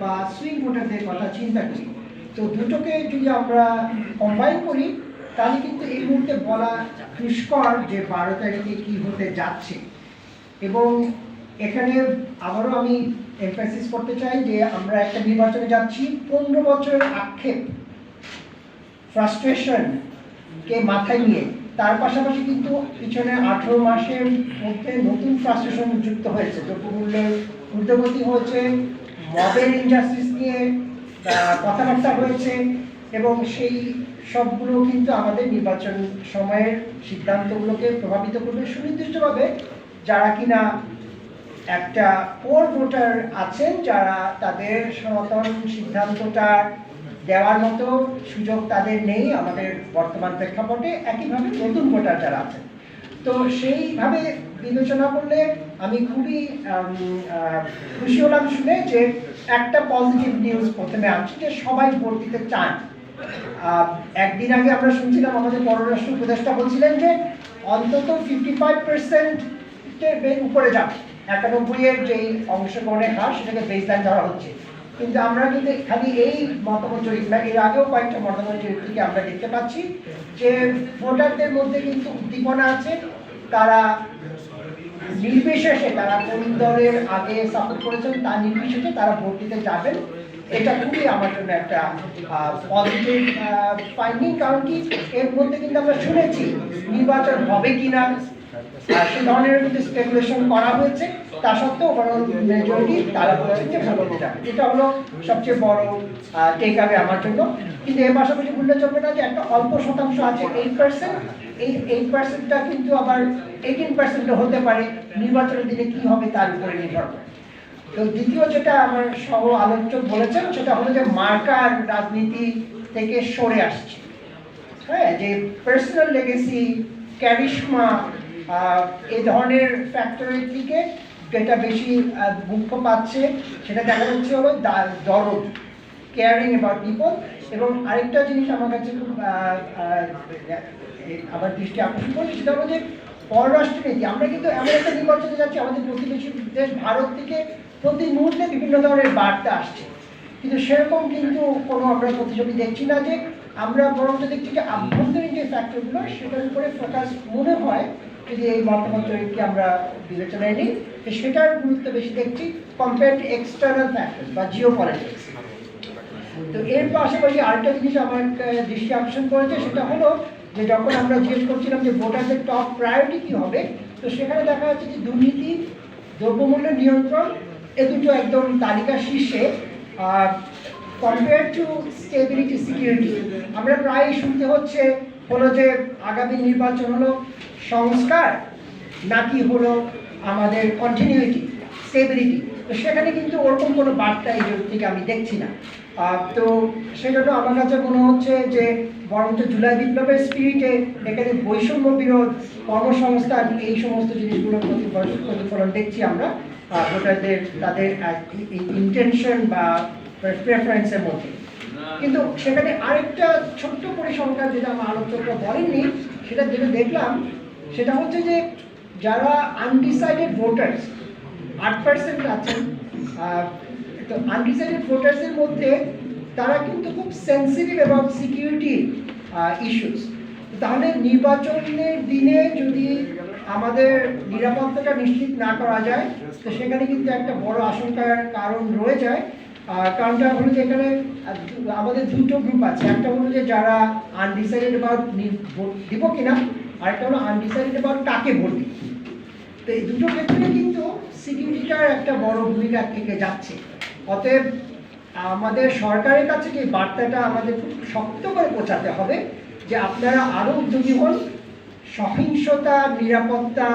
বা সুইং ভোটারদের কথা চিন্তা করি। তো দুটোকে যদি আমরা কম্বাইন করি, তাহলে কিন্তু এই মুহূর্তে বলা দুষ্কর যে বারো তারিখে কি হতে যাচ্ছে। এবং এখানে আবারও আমি এমফাসিস করতে চাই যে আমরা একটা নির্বাচনে যাচ্ছি, পনেরো বছরের আক্ষেপ ফ্রাস্ট্রেশন কে মাথায় নিয়ে। তার পাশাপাশি কিন্তু পিছনে আঠেরো মাসের মধ্যে নতুন ফ্রাস্ট্রেশন যুক্ত হয়েছে। দ্রব্যমূল্যের ঊর্ধ্বগতি হয়েছে মবের ইনজাস্টিস নিয়ে কথাবার্তা হয়েছে এবং সেই সবগুলো কিন্তু আমাদের নির্বাচন সময়ের সিদ্ধান্তগুলোকে প্রভাবিত করবে। সুনির্দিষ্টভাবে যারা কিনা একটা পোর ভোটার আছেন, যারা তাদের সনাতন সিদ্ধান্তটা দেওয়ার মতো সুযোগ তাদের নেই আমাদের বর্তমান প্রেক্ষাপটে, একইভাবে নতুন ভোটার যারা আছেন। তো সেইভাবে বিবেচনা করলে আমি খুবই খুশি হলাম শুনে যে একটা পজিটিভ নিউজ প্রথমে আসছে যে সবাই ভোট দিতে চান একদিন আগে আমরা শুনছিলাম আমাদের পররাষ্ট্র উপদেষ্টা বলছিলেন যে অন্তত ফিফটি ফাইভ পার্সেন্টের উপরে যাবে। একানব্বই এর যেই অংশগ্রহণের হার সেটাকে বেসলাইন ধরা হচ্ছে। কিন্তু আমরা কিন্তু খালি এই মতামত না, এর আগেও কয়েকটা মতামত জরিপ থেকে আমরা দেখতে পাচ্ছি যে ভোটারদের মধ্যে কিন্তু উদ্দীপনা আছে তারা নির্বিশেষে তারা কোন দলের আগে সাপোর্ট করেছেন তা নির্বিশেষে তারা ভোট দিতে যাবেন। এটা খুবই আমার জন্য একটা পজিটিভ ফাইন্ডিং কারণ কি, এর মধ্যে কিন্তু আমরা শুনেছি নির্বাচন হবে কিনা না সে ধরনের কিন্তু স্পেকুলেশন করা হয়েছে। তা সত্ত্বেও ওভারঅল মেজরিটি তারা ভোট দিতে যাবে এটা হলো সবচেয়ে বড় টেক আবে আমার জন্য। কিন্তু এর পাশাপাশি ভুললে চলবে না যে একটা অল্প শতাংশ আছে এইট পার্সেন্ট এই এইট পার্সেন্টটা কিন্তু আবার এইটিন পার্সেন্টও হতে পারে, নির্বাচনের দিনে কি হবে তার উপরে নির্ভর করে। তো দ্বিতীয় যেটা আমার সহ আলোচক বলেছেন, সেটা হলো যে মার্কার রাজনীতি থেকে সরে আসছে। হ্যাঁ যে পার্সোনাল লেগেসি ক্যারিশমা এ ধরনের ফ্যাক্টরের দিকে যেটা বেশি মুখ্য পাচ্ছে, সেটা দেখা যাচ্ছে হলো দরদ কেয়ারিং অ্যাবাউট পিপল এবং আরেকটা জিনিস আমার কাছে খুব আমার দৃষ্টি আকর্ষণ করছে, সেটা হলো যে পররাষ্ট্রনীতি, আমরা কিন্তু এমন একটা নির্বাচনে যাচ্ছি, আমাদের প্রতিবেশী দেশ ভারত থেকে প্রতি মুহূর্তে বিভিন্ন ধরনের বার্তা আসছে। কিন্তু সেরকম কিন্তু কোনো আমরা প্রতিযোগী দেখছি না যে, আমরা বরঞ্চ দেখছি যে আভ্যন্তরীণ যে ফ্যাক্টরগুলো সেটার উপরে ফোকাস মনে হয় যদি এই মতামত জরিপকে আমরা বিবেচনায় নিই। তো সেটার গুরুত্ব বেশি দেখছি কম্পেয়ার টু এক্সটার্নাল ফ্যাক্টর বা জিও পলিটিক্স তো এর পাশাপাশি আরেকটা জিনিস আমার দৃষ্টি আকর্ষণ করেছে, সেটা হলো যে যখন আমরা জিজ্ঞেস করছিলাম যে ভোটারদের টপ প্রায়োরিটি কী হবে, তো সেখানে দেখা যাচ্ছে যে দুর্নীতি, দ্রব্যমূল্য নিয়ন্ত্রণ, এ দুটো একদম তালিকা শীর্ষে। কম্পেয়ার টু স্টেবিলিটি সিকিউরিটি আমরা প্রায়ই শুনতে হচ্ছে হলো যে আগামী নির্বাচন হলো সংস্কার, নাকি হলো আমাদের কন্টিনিউটি স্টেবিলিটি তো সেখানে কিন্তু ওরকম কোনো বার্তা এই থেকে আমি দেখছি না। তো সেজন্য আমার কাছে মনে হচ্ছে যে, বরঞ্চ জুলাই বিপ্লবের স্পিরিটে এখানে বৈষম্য বিরোধ, কর্মসংস্থান, এই সমস্ত জিনিসগুলোর প্রতিফলন প্রতিফলন দেখছি আমরা ভোটারদের তাদের ইন্টেনশন বা প্রেফারেন্সের মধ্যে। কিন্তু সেখানে আরেকটা ছোট্ট পরিসংখ্যান যেটা আমার আলোচকরা বলেননি, সেটা যেটা দেখলাম সেটা হচ্ছে যে যারা আনডিসাইডেড ভোটার্স আট পার্সেন্ট আছেন তো আনডিসাইডেড ভোটার্সের মধ্যে তারা কিন্তু খুব সেন্সিটিভ অ্যাবাউট সিকিউরিটি ইস্যুস তাহলে নির্বাচনের দিনে যদি আমাদের নিরাপত্তাটা নিশ্চিত না করা যায়, তো সেখানে কিন্তু একটা বড় আশঙ্কার কারণ রয়ে যায়। কারণটা হলো যে এখানে আমাদের দুটো গ্রুপ আছে। একটা হলো যে যারা আনডিসাইডেড ভোট দিব কিনা আরেকটা হলো আনডিসাইডেড অ্যাবাউট কাকে দিব তো এই দুটো ক্ষেত্রে কিন্তু সিকিউরিটিটার একটা বড় ভূমিকা থেকে যাচ্ছে। অতএব আমাদের সরকারের কাছে যে বার্তাটা আমাদের খুব শক্ত করে পৌঁছাতে হবে যে আপনারা আরও উদ্যোগী হন, সহিংসতা, নিরাপত্তা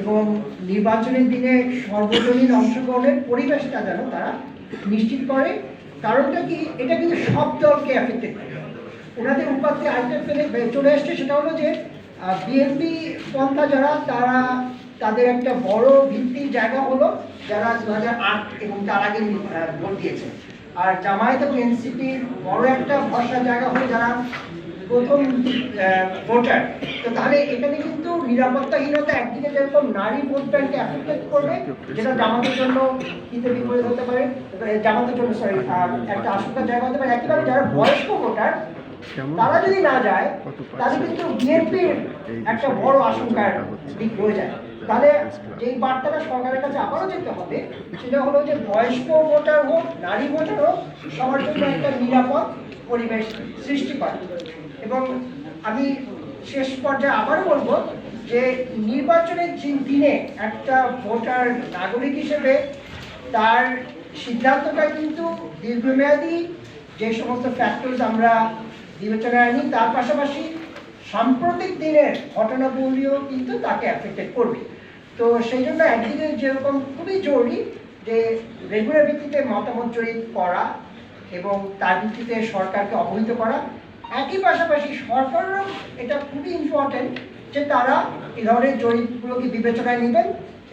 এবং নির্বাচনের দিনে সর্বজনীন অংশগ্রহণের পরিবেশটা যেন তারা নিশ্চিত করে। কারণটা কি? এটা কিন্তু সব দলকে অ্যাফেক্টেড করে ওনাদের উপাত্তে আরেকটা ফেলে চলে আসছে সেটা হলো যে বিএনপি পন্থা যারা তারা তাদের একটা বড় ভিত্তির জায়গা হলো যারা দু হাজার আট এবং তার আগে ভোট দিয়েছে। আর জামায়াত এবং এনসিপির বড় একটা ভরসা জায়গা হলো যারা প্রথম ভোটার। তো তাহলে এখানে কিন্তু নিরাপত্তাহীনতা একদিকে যেরকম নারী ভোট ব্যাংকে অ্যাফেক্টেড করবে, যেটা জামাতের জন্য হিতে বিপরীত হতে পারে জামাতের জন্য সরি একটা আশঙ্কার জায়গা হতে পারে। একইভাবে যারা বয়স্ক ভোটার তারা যদি না যায় তাহলে কিন্তু বিএনপির একটা বড় আশঙ্কার দিক রয়ে যায়। তাহলে যেই বার্তাটা সরকারের কাছে আবারও যেতে হবে সেটা হলো যে বয়স্ক ভোটার হোক নারী ভোটার হোক সবার জন্য একটা নিরাপদ পরিবেশ সৃষ্টি করে। এবং আমি শেষ পর্যায়ে আবারও বলব যে নির্বাচনের যে- দিনে একটা ভোটার নাগরিক হিসেবে তার সিদ্ধান্তটা কিন্তু দীর্ঘমেয়াদী যে সমস্ত ফ্যাক্টরস আমরা বিবেচনায় আনি তার পাশাপাশি সাম্প্রতিক দিনের ঘটনাবলীও কিন্তু তাকে অ্যাফেক্টেড করবে। তো সেই জন্য একদিকে যেরকম খুবই জরুরি যে রেগুলার ভিত্তিতে মতামত জরিপ করা এবং তার ভিত্তিতে সরকারকে অবহিত করা। একই পাশাপাশি সরকারেরও এটা খুবই ইম্পর্টেন্ট যে তারা এই ধরনের জরিপগুলোকে বিবেচনায় নেবেন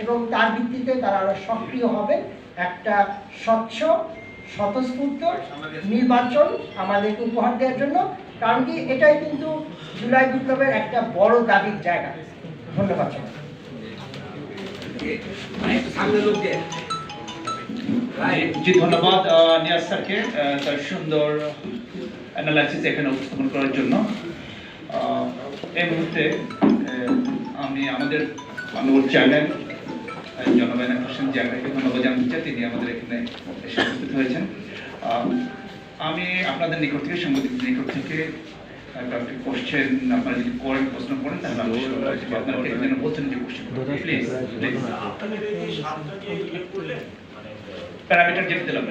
এবং তার ভিত্তিতে তারা আরও সক্রিয় হবেন। একটা স্বচ্ছ স্বতঃস্ফূর্ত নির্বাচন আমাদেরকে উপহার দেওয়ার জন্য, কারণ কি এটাই কিন্তু জুলাই বিপ্লবের একটা বড় দাবির জায়গা। ধন্যবাদ জি, ধন্যবাদ নিয়াজ স্যারকে তার সুন্দর অ্যানালাইসিস এখানে উপস্থাপন করার জন্য। এই মুহূর্তে আমি আমাদের মাননীয় চেয়ারম্যান জনগণ হোসেন চেয়ারম্যানকে ধন্যবাদ জানাতে চাই তিনি আমাদের এখানে এসে উপস্থিত হয়েছেন। আমি আপনাদের নিকট থেকে সাংবাদিকদের নিকট থেকে একটা কোশ্চেন আপনারা যদি করেন প্রশ্ন করেন তাহলে আমি আপনারা কে যেন বলছেন যে কোশ্চেন প্লিজ প্যারামিটার যেটা দিলাম